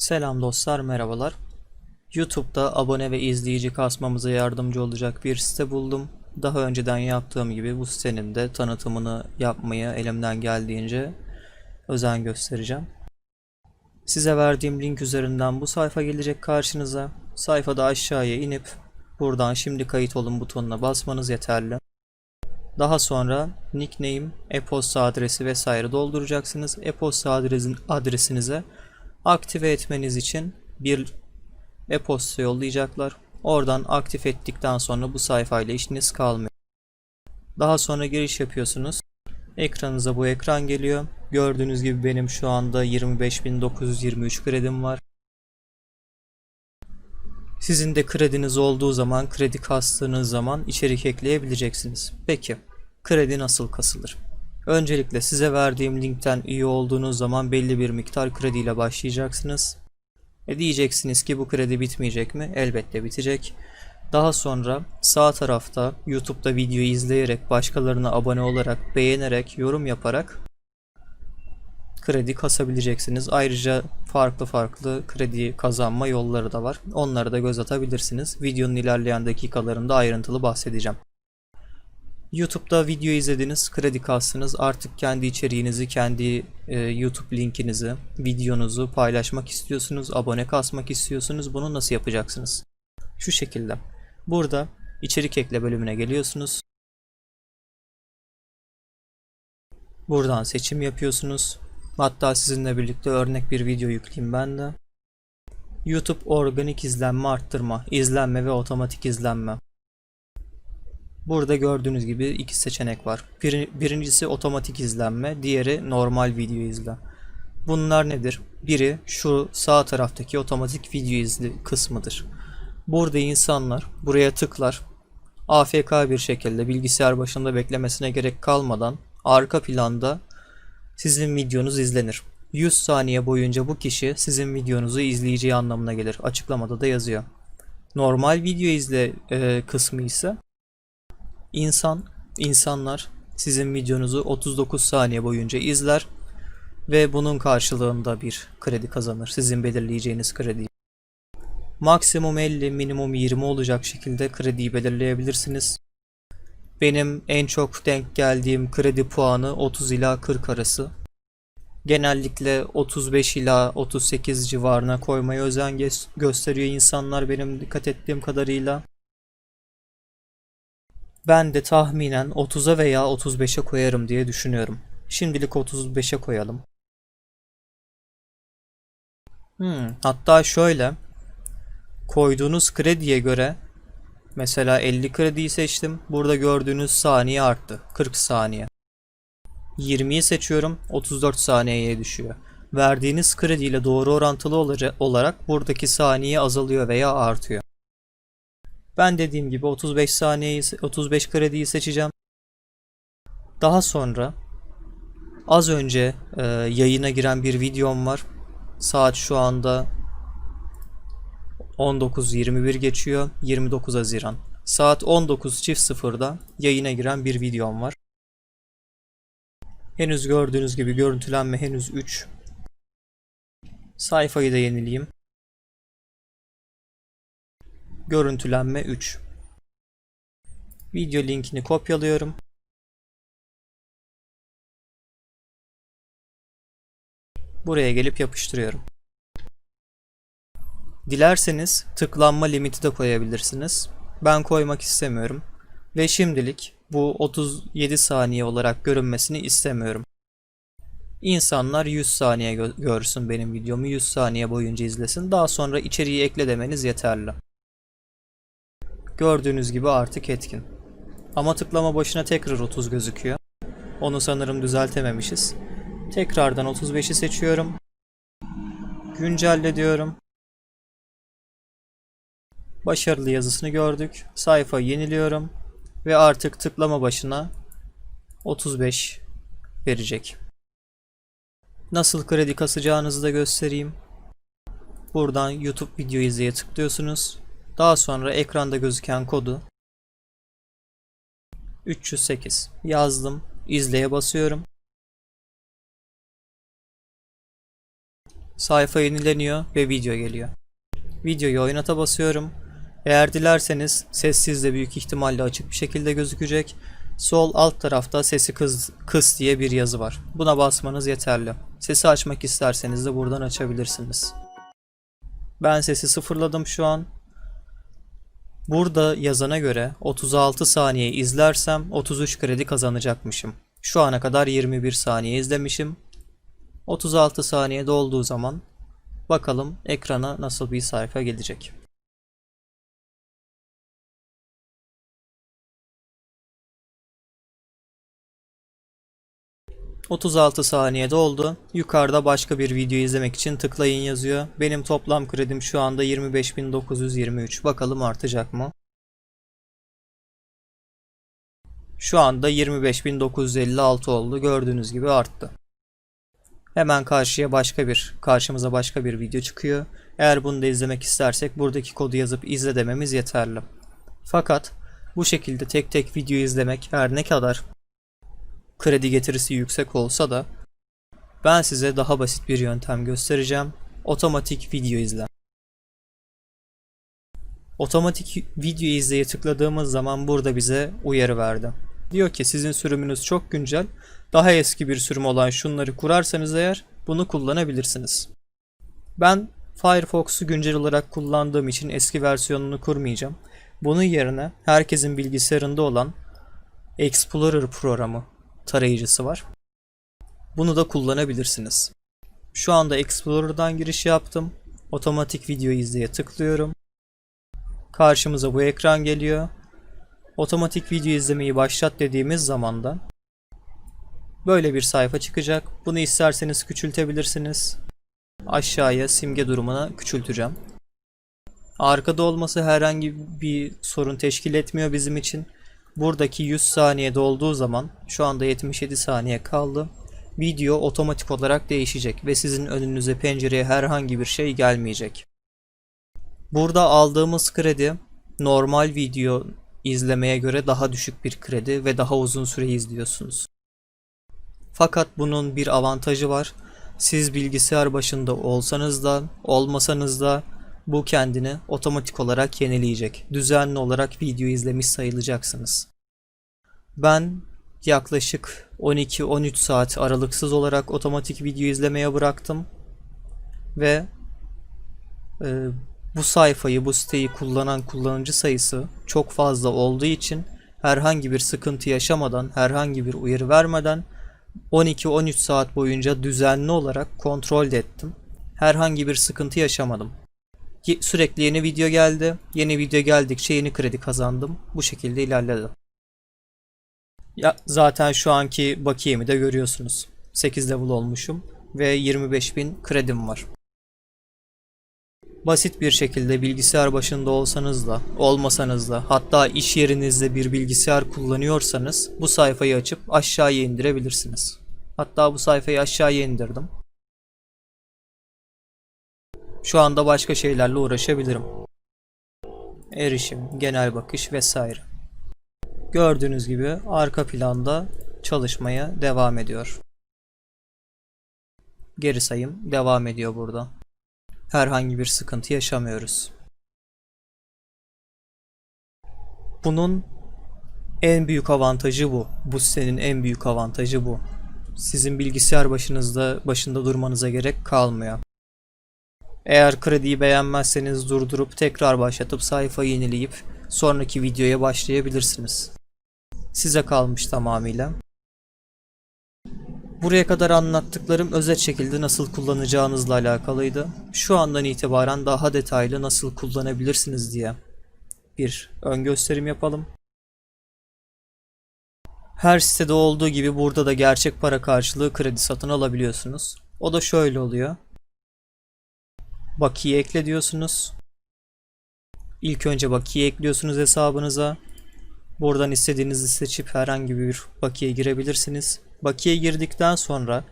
Selam dostlar, merhabalar. YouTube'da abone ve izleyici kasmamıza yardımcı olacak bir site buldum. Daha önceden yaptığım gibi bu sitenin de tanıtımını yapmaya elimden geldiğince özen göstereceğim. Size verdiğim link üzerinden bu sayfa gelecek karşınıza. Sayfada aşağıya inip buradan şimdi kayıt olun butonuna basmanız yeterli. Daha sonra nickname, e-posta adresi vesaire dolduracaksınız. E-posta adresin, adresinize aktive etmeniz için bir e-posta yollayacaklar. Oradan aktif ettikten sonra bu sayfayla işiniz kalmıyor. Daha sonra giriş yapıyorsunuz. Ekranınıza bu ekran geliyor. Gördüğünüz gibi benim şu anda 25.923 kredim var. Sizin de krediniz olduğu zaman, kredi kastığınız zaman içerik ekleyebileceksiniz. Peki, kredi nasıl kasılır? Öncelikle size verdiğim linkten üye olduğunuz zaman belli bir miktar krediyle başlayacaksınız. E diyeceksiniz ki bu kredi bitmeyecek mi? Elbette bitecek. Daha sonra sağ tarafta YouTube'da video izleyerek, başkalarına abone olarak, beğenerek, yorum yaparak kredi kasabileceksiniz. Ayrıca farklı farklı kredi kazanma yolları da var. Onları da göz atabilirsiniz. Videonun ilerleyen dakikalarında ayrıntılı bahsedeceğim. YouTube'da video izlediniz, kredi kastınız. Artık kendi içeriğinizi, kendi e, YouTube linkinizi, videonuzu paylaşmak istiyorsunuz, abone kasmak istiyorsunuz. Bunu nasıl yapacaksınız? Şu şekilde. Burada içerik ekle bölümüne geliyorsunuz. Buradan seçim yapıyorsunuz. Hatta sizinle birlikte örnek bir video yükleyeyim ben de. YouTube organik izlenme arttırma, izlenme ve otomatik izlenme. Burada gördüğünüz gibi iki seçenek var. Bir, birincisi otomatik izlenme, diğeri normal video izle. Bunlar nedir? Biri şu sağ taraftaki otomatik video izle kısmıdır. Burada insanlar buraya tıklar. AFK bir şekilde bilgisayar başında beklemesine gerek kalmadan arka planda sizin videonuz izlenir. 100 saniye boyunca bu kişi sizin videonuzu izleyeceği anlamına gelir. Açıklamada da yazıyor. Normal video izle e, kısmı ise insan insanlar sizin videonuzu 39 saniye boyunca izler ve bunun karşılığında bir kredi kazanır. Sizin belirleyeceğiniz kredi. Maksimum 50, minimum 20 olacak şekilde krediyi belirleyebilirsiniz. Benim en çok denk geldiğim kredi puanı 30 ila 40 arası. Genellikle 35 ila 38 civarına koymaya özen gö- gösteriyor insanlar benim dikkat ettiğim kadarıyla. Ben de tahminen 30'a veya 35'e koyarım diye düşünüyorum. Şimdilik 35'e koyalım. Hmm, hatta şöyle koyduğunuz krediye göre mesela 50 krediyi seçtim. Burada gördüğünüz saniye arttı. 40 saniye. 20'yi seçiyorum. 34 saniyeye düşüyor. Verdiğiniz krediyle doğru orantılı olarak buradaki saniye azalıyor veya artıyor. Ben dediğim gibi 35 saniyeyi 35 krediyi seçeceğim. Daha sonra az önce e, yayına giren bir videom var. Saat şu anda 19.21 geçiyor. 29 Haziran. Saat 19.00'da yayına giren bir videom var. Henüz gördüğünüz gibi görüntülenme henüz 3. Sayfayı da yenileyim. Görüntülenme 3. Video linkini kopyalıyorum. Buraya gelip yapıştırıyorum. Dilerseniz tıklanma limiti de koyabilirsiniz. Ben koymak istemiyorum. Ve şimdilik bu 37 saniye olarak görünmesini istemiyorum. İnsanlar 100 saniye gö- görsün benim videomu 100 saniye boyunca izlesin. Daha sonra içeriği ekle demeniz yeterli. Gördüğünüz gibi artık etkin. Ama tıklama başına tekrar 30 gözüküyor. Onu sanırım düzeltememişiz. Tekrardan 35'i seçiyorum. Güncelle diyorum. Başarılı yazısını gördük. Sayfa yeniliyorum. Ve artık tıklama başına 35 verecek. Nasıl kredi kasacağınızı da göstereyim. Buradan YouTube video izleye tıklıyorsunuz. Daha sonra ekranda gözüken kodu 308 yazdım. İzleye basıyorum. Sayfa yenileniyor ve video geliyor. Videoyu oynata basıyorum. Eğer dilerseniz sessiz de büyük ihtimalle açık bir şekilde gözükecek. Sol alt tarafta sesi kız, kıs diye bir yazı var. Buna basmanız yeterli. Sesi açmak isterseniz de buradan açabilirsiniz. Ben sesi sıfırladım şu an. Burada yazana göre 36 saniye izlersem 33 kredi kazanacakmışım. Şu ana kadar 21 saniye izlemişim. 36 saniye dolduğu zaman bakalım ekrana nasıl bir sayfa gelecek. ...36 saniye doldu. Yukarıda başka bir video izlemek için tıklayın yazıyor. Benim toplam kredim şu anda 25.923. Bakalım artacak mı? Şu anda 25.956 oldu. Gördüğünüz gibi arttı. Hemen karşıya başka bir, karşımıza başka bir video çıkıyor. Eğer bunu da izlemek istersek buradaki kodu yazıp izle dememiz yeterli. Fakat bu şekilde tek tek video izlemek her ne kadar kredi getirisi yüksek olsa da ben size daha basit bir yöntem göstereceğim. Otomatik video izle. Otomatik video izleye tıkladığımız zaman burada bize uyarı verdi. Diyor ki sizin sürümünüz çok güncel. Daha eski bir sürüm olan şunları kurarsanız eğer bunu kullanabilirsiniz. Ben Firefox'u güncel olarak kullandığım için eski versiyonunu kurmayacağım. Bunun yerine herkesin bilgisayarında olan Explorer programı tarayıcısı var. Bunu da kullanabilirsiniz. Şu anda Explorer'dan giriş yaptım. Otomatik video izleye tıklıyorum. Karşımıza bu ekran geliyor. Otomatik video izlemeyi başlat dediğimiz zaman da böyle bir sayfa çıkacak. Bunu isterseniz küçültebilirsiniz. Aşağıya simge durumuna küçülteceğim. Arkada olması herhangi bir sorun teşkil etmiyor bizim için. Buradaki 100 saniye dolduğu zaman şu anda 77 saniye kaldı. Video otomatik olarak değişecek ve sizin önünüze pencereye herhangi bir şey gelmeyecek. Burada aldığımız kredi normal video izlemeye göre daha düşük bir kredi ve daha uzun süre izliyorsunuz. Fakat bunun bir avantajı var. Siz bilgisayar başında olsanız da olmasanız da bu kendini otomatik olarak yenileyecek. Düzenli olarak video izlemiş sayılacaksınız. Ben yaklaşık 12-13 saat aralıksız olarak otomatik video izlemeye bıraktım. Ve e, bu sayfayı, bu siteyi kullanan kullanıcı sayısı çok fazla olduğu için herhangi bir sıkıntı yaşamadan, herhangi bir uyarı vermeden 12-13 saat boyunca düzenli olarak kontrol ettim. Herhangi bir sıkıntı yaşamadım. Sürekli yeni video geldi. Yeni video geldikçe yeni kredi kazandım. Bu şekilde ilerledim. Ya zaten şu anki bakiyemi de görüyorsunuz. 8 level olmuşum ve 25.000 kredim var. Basit bir şekilde bilgisayar başında olsanız da, olmasanız da, hatta iş yerinizde bir bilgisayar kullanıyorsanız bu sayfayı açıp aşağıya indirebilirsiniz. Hatta bu sayfayı aşağıya indirdim. Şu anda başka şeylerle uğraşabilirim. Erişim, genel bakış vesaire. Gördüğünüz gibi arka planda çalışmaya devam ediyor. Geri sayım devam ediyor burada. Herhangi bir sıkıntı yaşamıyoruz. Bunun en büyük avantajı bu. Bu sitenin en büyük avantajı bu. Sizin bilgisayar başınızda başında durmanıza gerek kalmıyor. Eğer krediyi beğenmezseniz durdurup tekrar başlatıp sayfayı yenileyip sonraki videoya başlayabilirsiniz. Size kalmış tamamıyla. Buraya kadar anlattıklarım özet şekilde nasıl kullanacağınızla alakalıydı. Şu andan itibaren daha detaylı nasıl kullanabilirsiniz diye bir ön gösterim yapalım. Her sitede olduğu gibi burada da gerçek para karşılığı kredi satın alabiliyorsunuz. O da şöyle oluyor. Bakiye ekle diyorsunuz. İlk önce bakiye ekliyorsunuz hesabınıza. Buradan istediğinizi seçip herhangi bir bakiye girebilirsiniz. Bakiye girdikten sonra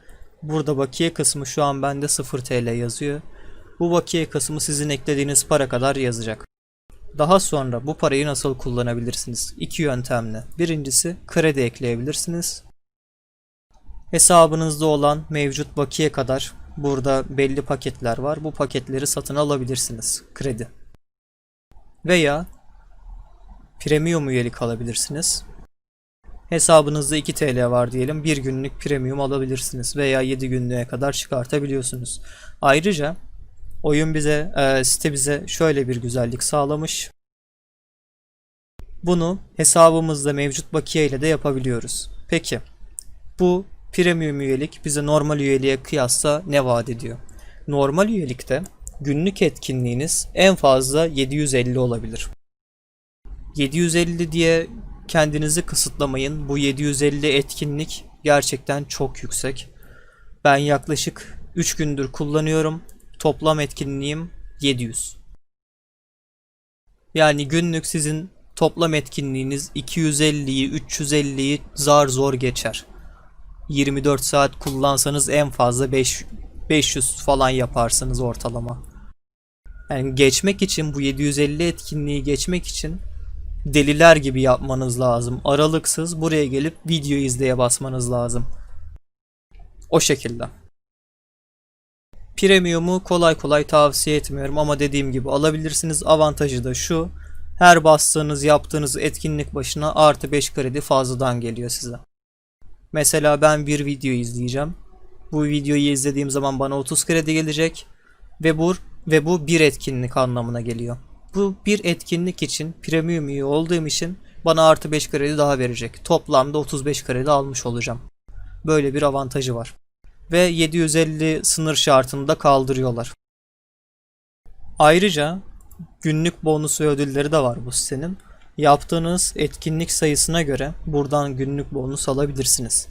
burada bakiye kısmı şu an bende 0 TL yazıyor. Bu bakiye kısmı sizin eklediğiniz para kadar yazacak. Daha sonra bu parayı nasıl kullanabilirsiniz? İki yöntemle. Birincisi kredi ekleyebilirsiniz. Hesabınızda olan mevcut bakiye kadar Burada belli paketler var. Bu paketleri satın alabilirsiniz. Kredi. Veya premium üyelik alabilirsiniz. Hesabınızda 2 TL var diyelim. 1 günlük premium alabilirsiniz veya 7 günlüğe kadar çıkartabiliyorsunuz. Ayrıca oyun bize, e, site bize şöyle bir güzellik sağlamış. Bunu hesabımızda mevcut bakiye ile de yapabiliyoruz. Peki bu premium üyelik bize normal üyeliğe kıyasla ne vaat ediyor? Normal üyelikte günlük etkinliğiniz en fazla 750 olabilir. 750 diye kendinizi kısıtlamayın. Bu 750 etkinlik gerçekten çok yüksek. Ben yaklaşık 3 gündür kullanıyorum. Toplam etkinliğim 700. Yani günlük sizin toplam etkinliğiniz 250'yi, 350'yi zar zor geçer. 24 saat kullansanız en fazla 5 500 falan yaparsınız ortalama. Yani geçmek için bu 750 etkinliği geçmek için deliler gibi yapmanız lazım. Aralıksız buraya gelip video izleye basmanız lazım. O şekilde. Premium'u kolay kolay tavsiye etmiyorum ama dediğim gibi alabilirsiniz. Avantajı da şu. Her bastığınız yaptığınız etkinlik başına artı 5 kredi fazladan geliyor size. Mesela ben bir video izleyeceğim. Bu videoyu izlediğim zaman bana 30 kredi gelecek ve bu ve bu bir etkinlik anlamına geliyor. Bu bir etkinlik için premium üye olduğum için bana artı 5 kredi daha verecek. Toplamda 35 kredi almış olacağım. Böyle bir avantajı var. Ve 750 sınır şartını da kaldırıyorlar. Ayrıca günlük bonus ve ödülleri de var bu sitenin. Yaptığınız etkinlik sayısına göre buradan günlük bonus alabilirsiniz.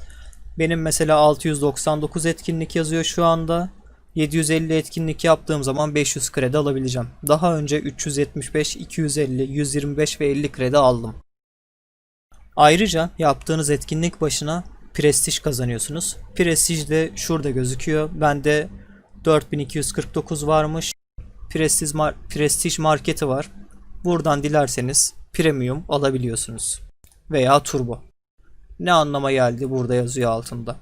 Benim mesela 699 etkinlik yazıyor şu anda. 750 etkinlik yaptığım zaman 500 kredi alabileceğim. Daha önce 375, 250, 125 ve 50 kredi aldım. Ayrıca yaptığınız etkinlik başına prestij kazanıyorsunuz. Prestij de şurada gözüküyor. Bende 4249 varmış. Prestij, mar prestij marketi var. Buradan dilerseniz premium alabiliyorsunuz. Veya turbo. Ne anlama geldi burada yazıyor altında.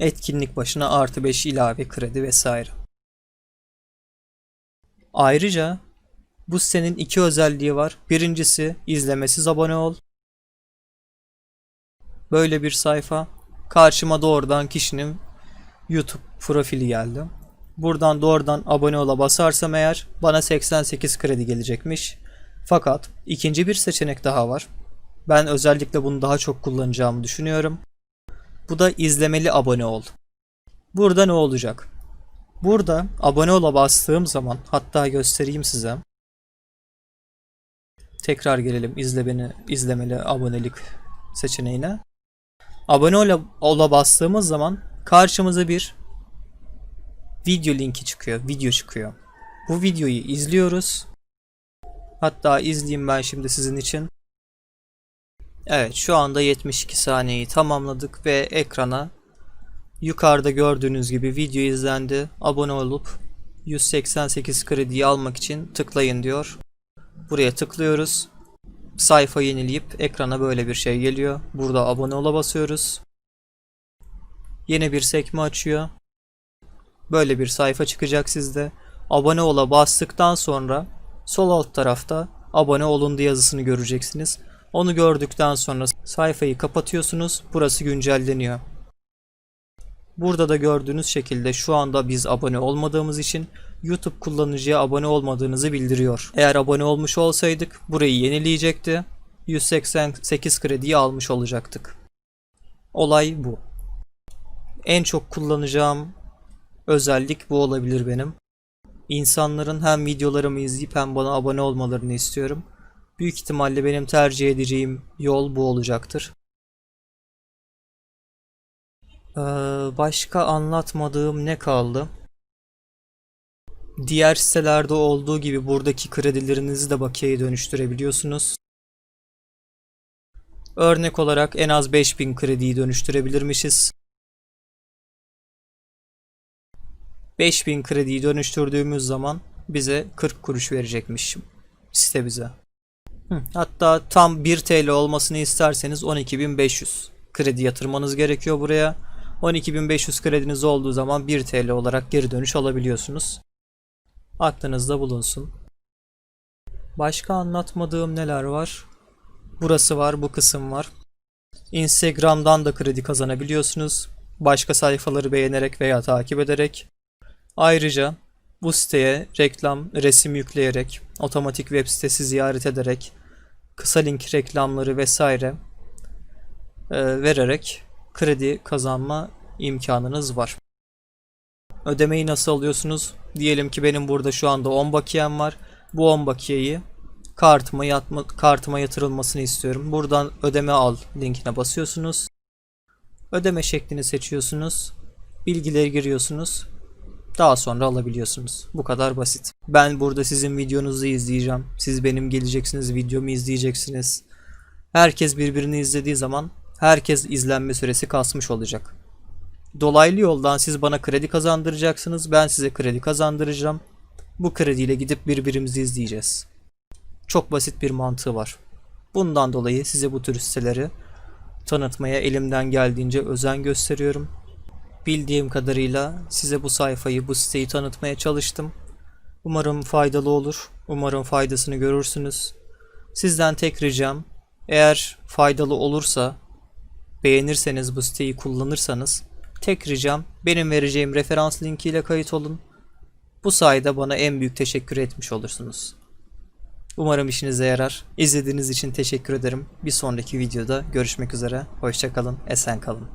Etkinlik başına artı 5 ilave kredi vesaire. Ayrıca bu sitenin iki özelliği var. Birincisi izlemesiz abone ol. Böyle bir sayfa. Karşıma doğrudan kişinin YouTube profili geldi. Buradan doğrudan abone ola basarsam eğer bana 88 kredi gelecekmiş. Fakat ikinci bir seçenek daha var. Ben özellikle bunu daha çok kullanacağımı düşünüyorum. Bu da izlemeli abone ol. Burada ne olacak? Burada abone ola bastığım zaman hatta göstereyim size. Tekrar gelelim izle beni izlemeli abonelik seçeneğine. Abone ola, ola bastığımız zaman karşımıza bir video linki çıkıyor, video çıkıyor. Bu videoyu izliyoruz. Hatta izleyeyim ben şimdi sizin için. Evet şu anda 72 saniyeyi tamamladık ve ekrana yukarıda gördüğünüz gibi video izlendi. Abone olup 188 krediyi almak için tıklayın diyor. Buraya tıklıyoruz. Sayfa yenileyip ekrana böyle bir şey geliyor. Burada abone ola basıyoruz. Yeni bir sekme açıyor. Böyle bir sayfa çıkacak sizde. Abone ola bastıktan sonra sol alt tarafta abone olundu yazısını göreceksiniz. Onu gördükten sonra sayfayı kapatıyorsunuz. Burası güncelleniyor. Burada da gördüğünüz şekilde şu anda biz abone olmadığımız için YouTube kullanıcıya abone olmadığınızı bildiriyor. Eğer abone olmuş olsaydık burayı yenileyecekti. 188 krediyi almış olacaktık. Olay bu. En çok kullanacağım özellik bu olabilir benim. İnsanların hem videolarımı izleyip hem bana abone olmalarını istiyorum. Büyük ihtimalle benim tercih edeceğim yol bu olacaktır. Ee, başka anlatmadığım ne kaldı? Diğer sitelerde olduğu gibi buradaki kredilerinizi de bakiyeye dönüştürebiliyorsunuz. Örnek olarak en az 5000 krediyi dönüştürebilirmişiz. 5000 krediyi dönüştürdüğümüz zaman bize 40 kuruş verecekmiş site bize. Hatta tam 1 TL olmasını isterseniz 12.500 kredi yatırmanız gerekiyor buraya. 12.500 krediniz olduğu zaman 1 TL olarak geri dönüş alabiliyorsunuz. Aklınızda bulunsun. Başka anlatmadığım neler var? Burası var, bu kısım var. Instagram'dan da kredi kazanabiliyorsunuz. Başka sayfaları beğenerek veya takip ederek. Ayrıca bu siteye reklam, resim yükleyerek, otomatik web sitesi ziyaret ederek, kısa link reklamları vesaire e, vererek kredi kazanma imkanınız var. Ödemeyi nasıl alıyorsunuz? Diyelim ki benim burada şu anda 10 bakiyem var. Bu 10 bakiyeyi kartıma yatma, kartıma yatırılmasını istiyorum. Buradan ödeme al linkine basıyorsunuz. Ödeme şeklini seçiyorsunuz. Bilgileri giriyorsunuz. Daha sonra alabiliyorsunuz. Bu kadar basit. Ben burada sizin videonuzu izleyeceğim. Siz benim geleceksiniz, videomu izleyeceksiniz. Herkes birbirini izlediği zaman herkes izlenme süresi kasmış olacak. Dolaylı yoldan siz bana kredi kazandıracaksınız. Ben size kredi kazandıracağım. Bu krediyle gidip birbirimizi izleyeceğiz. Çok basit bir mantığı var. Bundan dolayı size bu tür siteleri tanıtmaya elimden geldiğince özen gösteriyorum. Bildiğim kadarıyla size bu sayfayı, bu siteyi tanıtmaya çalıştım. Umarım faydalı olur. Umarım faydasını görürsünüz. Sizden tek ricam eğer faydalı olursa beğenirseniz bu siteyi kullanırsanız tek ricam benim vereceğim referans linkiyle kayıt olun. Bu sayede bana en büyük teşekkür etmiş olursunuz. Umarım işinize yarar. İzlediğiniz için teşekkür ederim. Bir sonraki videoda görüşmek üzere. Hoşçakalın, esen kalın.